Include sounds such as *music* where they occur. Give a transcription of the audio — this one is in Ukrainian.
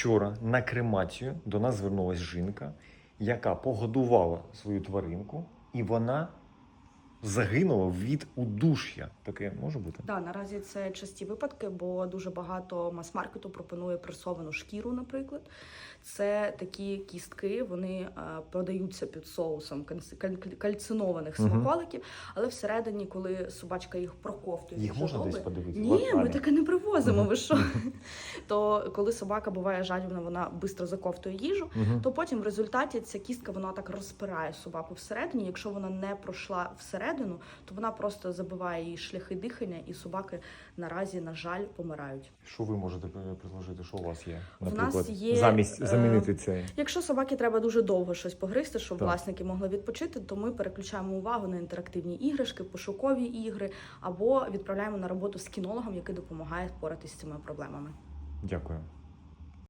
Вчора на кремацію до нас звернулась жінка, яка погодувала свою тваринку, і вона загинула від удуш'я. Таке може бути? Да, наразі це часті випадки, бо дуже багато мас-маркету пропонує пресовану шкіру, наприклад. Це такі кістки, вони е, продаються під соусом кальцинованих смаколиків, але всередині, коли собачка їх проковтує, Їх можна десь подивитися? Ні, ми таке не привозимо. Ви що? *laughs* То коли собака буває жадібна, вона швидко заковтує їжу. Мгм. То потім в результаті ця кістка вона так розпирає собаку всередині. Якщо вона не пройшла всередину, то вона просто забиває її шляхи дихання, і собаки наразі, на жаль, помирають. Що ви можете е, предложити? Що у вас є? В нас є, замість е, замінити це. Якщо собаки треба дуже довго щось погризти, щоб Так. власники могли відпочити, то ми переключаємо увагу на інтерактивні іграшки, пошукові ігри або відправляємо на роботу з кінологом, який допомагає впоратися з цими проблемами. Дякую.